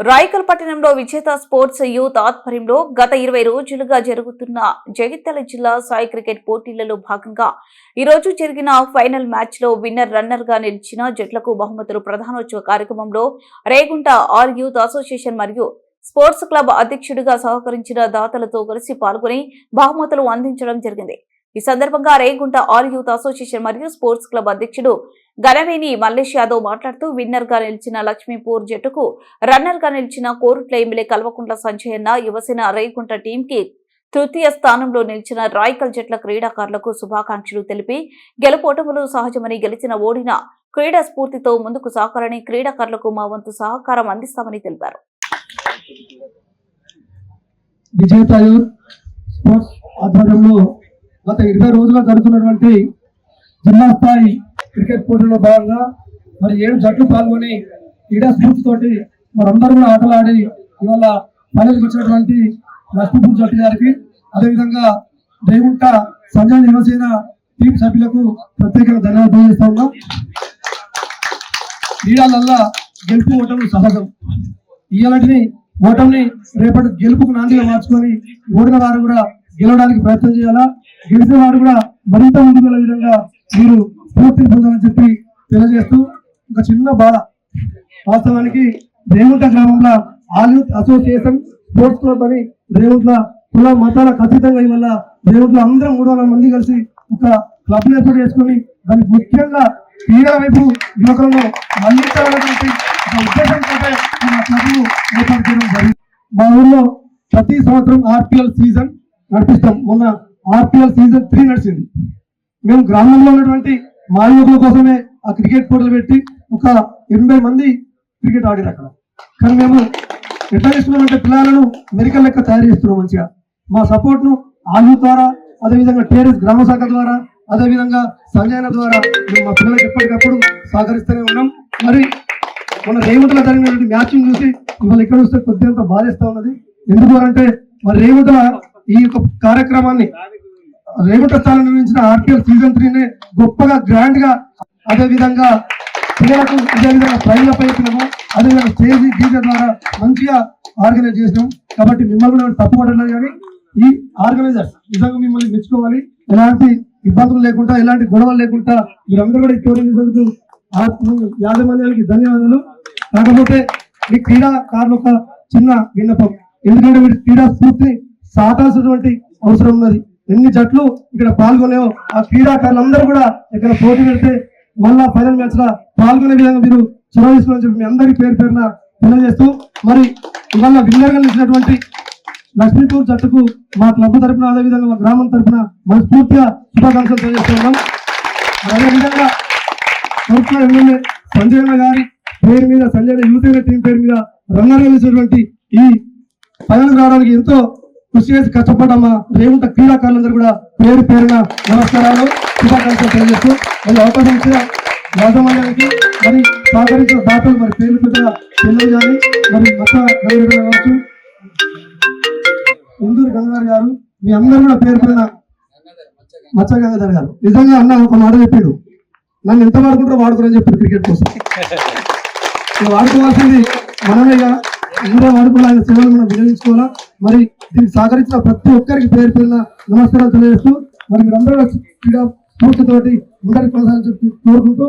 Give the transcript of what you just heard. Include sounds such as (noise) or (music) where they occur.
రాయకల్ పట్టణంలో విజేత sports youth ఆధ్వర్యంలో గత ఇరవై రోజులుగా జరుగుతున్న జగిత్యాల జిల్లా సాయి క్రికెట్ పోటీలలో భాగంగా ఈ రోజు జరిగిన ఫైనల్ మ్యాచ్లో విన్నర్ రన్నర్గా నిలిచిన జట్లకు బహుమతులు ప్రధానోత్సవ కార్యక్రమంలో రేగుంట ఆల్ యూత్ అసోసియేషన్ మరియు స్పోర్ట్స్ క్లబ్ అధ్యక్షుడిగా సహకరించిన దాతలతో కలిసి పాల్గొని బహుమతులు అందించడం జరిగింది. ఈ సందర్భంగా రేగుంట ఆల్ యూత్ అసోసియేషన్ మరియు స్పోర్ట్స్ క్లబ్ అధ్యక్షుడు గణవేని మల్లేష్ యాదవ్ మాట్లాడుతూ విన్నర్గా నిలిచిన లక్ష్మీపూర్ జట్టుకు రన్నర్గా నిలిచిన కోరుట్ల ఎమ్మెల్యే కల్వకుంట్ల సంజయన్న యువసేన రేగుంట టీం కి తృతీయ స్థానంలో నిలిచిన రాయకల్ జట్ల క్రీడాకారులకు శుభాకాంక్షలు తెలిపి గెలుపోటములు సహజమని గెలిచిన ఓడిన క్రీడా స్ఫూర్తితో ముందుకు సాగాలని క్రీడాకారులకు మా వంతు సహకారం అందిస్తామని తెలిపారు. గత ఇరవై రోజులుగా జరుగుతున్నటువంటి జిల్లా స్థాయి క్రికెట్ పోటీలో భాగంగా మరి ఏడు జట్లు పాల్గొని క్రీడా స్ఫూర్తితోటి మరందరూ కూడా ఆటలాడి ఇవాళ ఫైనల్కి వచ్చినటువంటి లక్ష్మీపూర్ జట్టు గారికి అదేవిధంగా దేవుంట సంజయ్ యువసేన టీం సభ్యులకు ప్రత్యేకంగా ధన్యవాదాలు తెలియజేస్తా ఉన్నాం. క్రీడలల్లా గెలుపు ఓటమి సహజం. ఇలాంటిని ఓటమిని రేపటి గెలుపుకు నాందిగా మార్చుకొని ఓడిన వారు కూడా గెలవడానికి ప్రయత్నం చేయాలా? గెలిచిన వారు కూడా మరింత ముందుకు విధంగా మీరు స్ఫూర్తిని పొందాలని చెప్పి తెలియజేస్తూ ఒక చిన్న బాధ వాస్తవానికి రేవుంట గ్రామంలో ఆల్ అసోసియేషన్ స్పోర్ట్స్ క్లబ్ అని రేవుంట్ల కుల మతాల ఖచ్చితంగా ఇవల్ల రేవుంట్లో అందరం మూడు వందల మంది కలిసి ఒక క్లబ్ ఏర్పాటు చేసుకుని దానికి ముఖ్యంగా క్రీడా వైపు యువకులను మళ్ళించాలనేటువంటి ఒక ఉద్దేశంతో మా క్లబ్ను ఏర్పాటు చేయడం జరిగింది. మా ఊళ్ళో ప్రతి సంవత్సరం ఆర్పిఎల్ సీజన్ నడిపిస్తాం. మొన్న ఆర్పిఎల్ సీజన్ త్రీ నడిచింది. మేము గ్రామంలో ఉన్నటువంటి మా యువకుల కోసమే ఆ క్రికెట్ పోటీలు పెట్టి ఒక ఎనభై మంది క్రికెట్ ఆడారు అక్కడ. కానీ మేము ఎట్లా చేస్తున్నామంటే పిల్లలను మెడికల్ లెక్క తయారు చేస్తున్నాం మంచిగా. మా సపోర్ట్ను ఆలు ద్వారా అదేవిధంగా టీఆర్ఎస్ గ్రామ శాఖ ద్వారా అదేవిధంగా సంజయన ద్వారా మేము మా పిల్లలకు ఎప్పటికప్పుడు సహకరిస్తూనే ఉన్నాం. మరి మన రేవంత్లో జరిగినటువంటి మ్యాచింగ్ చూసి ఇవాళ ఇక్కడ వస్తే కొద్దిగా బాధిస్తూ ఉన్నది. ఎందుకు అంటే మరి రేవంత్ ఈ యొక్క కార్యక్రమాన్ని రేవంత స్థానం నిర్మించిన ఆర్పిఎల్ సీజన్ త్రీని గొప్పగా గ్రాండ్గా అదే విధంగా పిల్లలకు అదే విధంగా ట్రైన్ల పైపులను అదేవిధంగా స్టేజ్ డీజే ద్వారా మంచిగా ఆర్గనైజ్ చేసినాం. కాబట్టి మిమ్మల్ని కూడా తప్పుపడలేదు కానీ ఈ ఆర్గనైజర్స్ నిజంగా మిమ్మల్ని మెచ్చుకోవాలి. ఎలాంటి ఇబ్బందులు లేకుండా ఎలాంటి గొడవలు లేకుండా మీరందరూ కూడా ఈ యాజమాన్యానికి ధన్యవాదాలు. కాకపోతే మీ క్రీడాకారులు ఒక చిన్న విన్నపం. ఎందుకంటే మీరు క్రీడా స్ఫూర్తిని సాటాల్సినటువంటి అవసరం ఉన్నది. ఎన్ని జట్లు ఇక్కడ పాల్గొనేవో ఆ క్రీడాకారులందరూ కూడా ఇక్కడ పోటీ పెడితే మళ్ళా ఫైనల్ మ్యాచ్ లా పాల్గొనే విధంగా మీరు చొరవ తీసుకుని చెప్పి మీ అందరి పేరు పేరున తెలియజేస్తూ మరి ఇవాళ విన్నర్గా నిలిచినటువంటి లక్ష్మీపూర్ జట్టుకు మా క్లబ్ తరపున అదేవిధంగా మా గ్రామం తరపున మనస్ఫూర్తిగా శుభాకాంక్షలు తెలియజేస్తున్నాం. అదేవిధంగా ప్రభుత్వ ఎమ్మెల్యే సంజయ్ గారి పేరు మీద సంజయ్ యూత్ టీం పేరు మీద రన్నర్ వేసినటువంటి ఈ ఫైనల్ రావడానికి ఎంతో కృషి చేసి కష్టపడ్డ మా రేవుంట క్రీడాకారులందరూ కూడా పేరు పేరున నమస్కారాలు శుభాకాంక్షలు తెలియజేస్తూ మరి అవకాశం ఇచ్చిన యాజమాన్యానికి మరి సహకరించిన దాతలు మరి పేర్లు పెద్దగా తెలియదు కానీ మరి మత గౌరవ కావచ్చు. ఇందూరు గంగారు గారు మీ అందరూ కూడా పేరు పేరున మచ్చ గంగాధర్ గారు. నిజంగా అన్న ఒక మాట చెప్పాడు. నన్ను ఎంత వాడుకుంటారో వాడుకోరని చెప్పాడు క్రికెట్ కోసం. (laughs) వాడుకోవాల్సింది మనమే ఇక అందరూ వాడుకోవాలి ఆయన సేవలు మనం వినియోగించుకోవాలా? మరి దీనికి సహకరించిన ప్రతి ఒక్కరికి పేరు పేరున నమస్కారాలు తెలియజేస్తూ మరి మీరందరూ క్రీడా స్ఫూర్తితోటి ముందరికి కొనసాగని చెప్పి కోరుకుంటూ